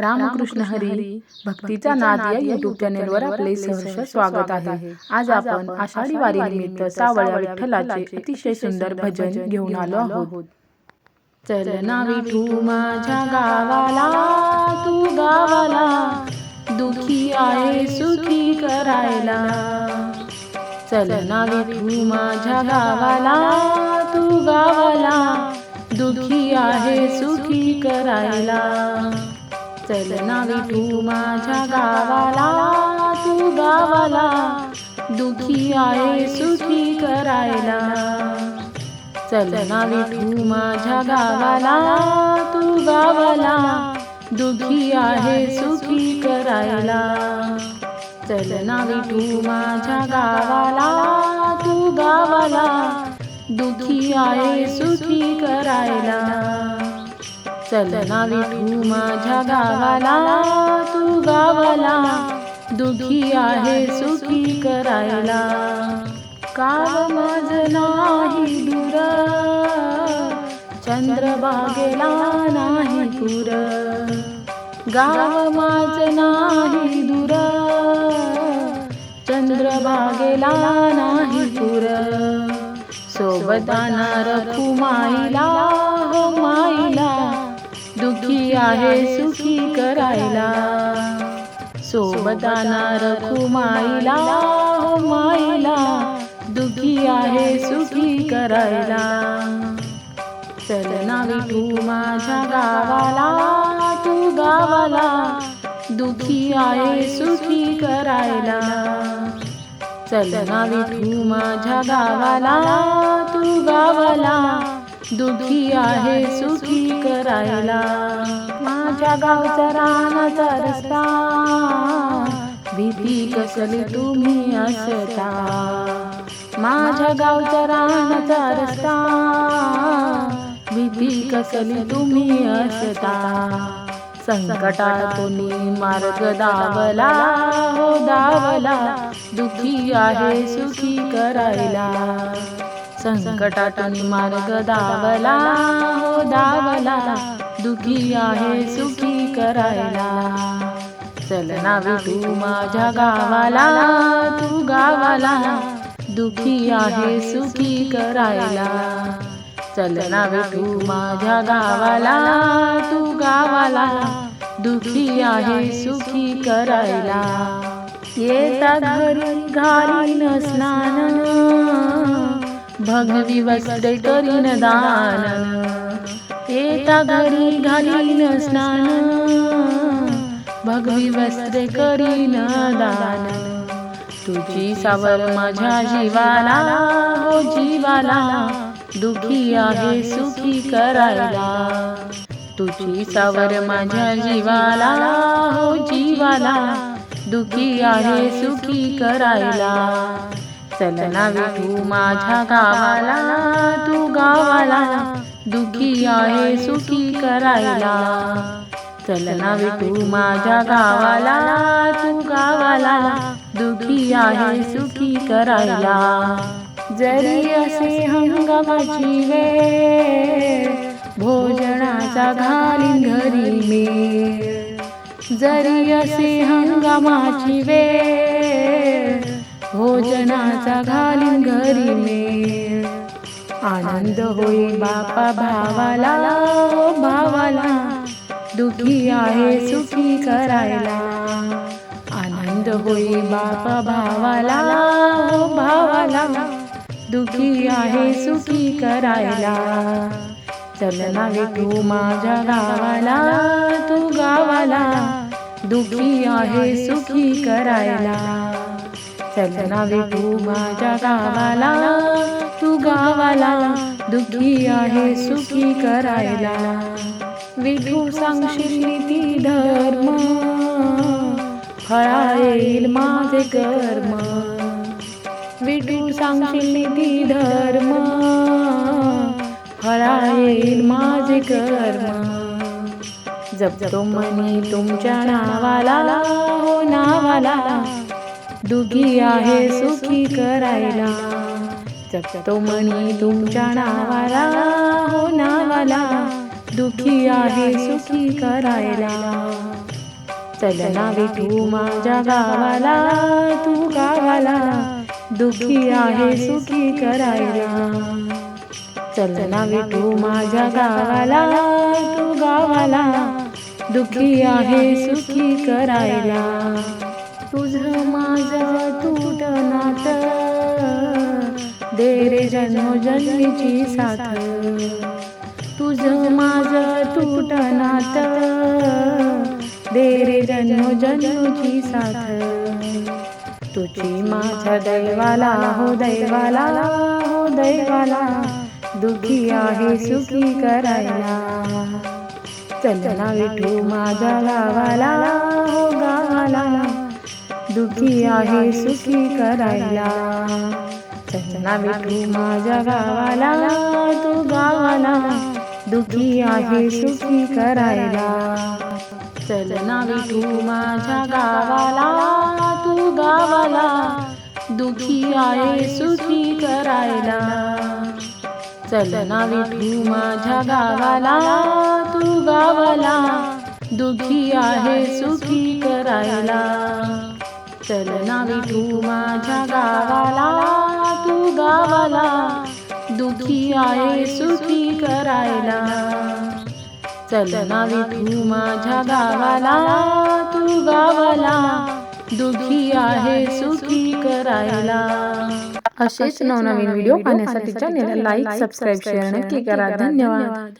रामकृष्ण हरी भक्तीचा नाद या युट्यूब चॅनेलवर आपले सहर्ष स्वागत आहे. आज आपण आषाढी वारी निमित्त सावळ्या विठ्ठलाचे अतिशय सुंदर भजन घेऊन आलो आहोत. चल ना विठू माझ्या गावाला तू गावाला दुखी आहे सुखी करायला. चल ना विठू माझ्या गावाला तू गावाला दुखी आहे सुखी करायला. चल ना विठू माझ्या गावाला तू गावाला. दुखी आहे सुखी करायला. चल ना विठू माझ्या गावाला तू गावाला. दुखी आहे सुखी करायला. चल ना विठू माझ्या गावाला तू गावाला. दुखी आहे सुखी करायला. चल ना विठू माझ्या गावाला तू गावाला दुखी आहे सुखी करायला. काल माझ नाही दूर चंद्रबागेला नाही पुर गाव माझ नाही दूर चंद्रबागेला नाही पुर सोबताना रखू माईला हो माईला. दुखी आहे सुखी करायला. सोबताना रखू माईला हो माईला दुखी आहे सुखी करायला. चल ना विठू माझ्या गावाला तू गावाला दुखी आहे सुखी करायला. चल ना विठू माझ्या गावाला तू गावाला दुखी आहे सुखी करायला. माझ्या गावचा रानाचा रस्ता भीती कसली तुम्ही असता. माझ्या गावचा रानाचा रस्ता भीती कसली तुम्ही असता. संकटातून मार्ग दावला. हो दावला. दुखी आहे सुखी करायला. संकटातून मार्ग दावला हो दावला. दुखी आहे सुखी करायला. चलना ना माझ्या गावाला तू गावाला. दुखी आहे सुखी करायला. चल ना माझ्या गावाला तू गावाला. दुखी आहे सुखी करायला. येता घरी घालीन स्नान. भगवी वस्त्रे करीन दान। येता घरी घालीन स्नान। भगवी वस्त्रे करीन दान। तुझी सावर माझ्या जीवाला हो जीवाला दुखी आहे सुखी करायला। तुझी सावर माझ्या जीवाला हो जीवाला दुखी आहे सुखी करायला। चल ना विठू माझ्या गावाला तू गावाला दुखी आहे सुखी करायला. चल ना विठू माझ्या गावाला तू गावाला दुखी आहे सुखी करायला. जरी असे हंगामाची वेळ भोजनाचा घालीन घरी मेळ. जरी असे हंगामाची वेळ भोजनाचा घालीन घरी मेळ आनंद होई बापा भावाला हो भावाला. दुखी आहे सुखी करायला. आनंद होई बापा भावाला हो भावाला. दुखी आहे सुखी करायला. चल ना तू माझ्या गावाला तू गावाला. दुखी आहे सुखी करायला. चल ना विठू माझ्या गावाला. तू गावाला दुखी आहे सुखी करायला. विठू सांगशील नीती धर्म. फळा येईल माझे कर्म. विठू सांगशील नीती धर्म. फळा येईल माझे कर्म. जपतो मनी तुमच्या नावाला हो नावाला. दुखी आहे सुखी करायला. जपतो मनी तुमच्या नावाला हो नावाला. दुखी आहे सुखी करायला. चल ना विठू माझ्या गावाला तू गावाला. दुखी आहे सुखी करायला. चल ना विठू माझ्या गावाला तू गावाला. दुखी आहे सुखी करायला. तुझं माझं तुट नात. दे रे जन्मोजन्मीची साथ. तुझं माझं तुट नात. दे रे जन्मोजन्मीची साथ. तुझी माझ्या दैवाला हो दैवाला हो दैवाला दुखी आहे सुखी करायला. चल ना विठू माझ्या गावाला हो गावाला. दुखी आहे सुखी करायला. ना विठू माझ्या गावाला तू गावाला. दुखी आहे सुखी करायला. चल ना विठू माझ्या गावाला तू गावाला. दुखी आहे सुखी करायला. चल ना विठू माझ्या गावाला तू गावाला. दुखी आहे सुखी करायला. चल ना विठू माझ्या गावाला तू गावाला. दुखी आहे सुखी करायला. चल ना विठू माझ्या गावाला तू गावाला. दुखी आहे सुखी करायला. असेच नवनवीन व्हिडिओ पाहण्यासाठी चॅनेल लाईक सबस्क्राईब शेअर नक्की करा. धन्यवाद.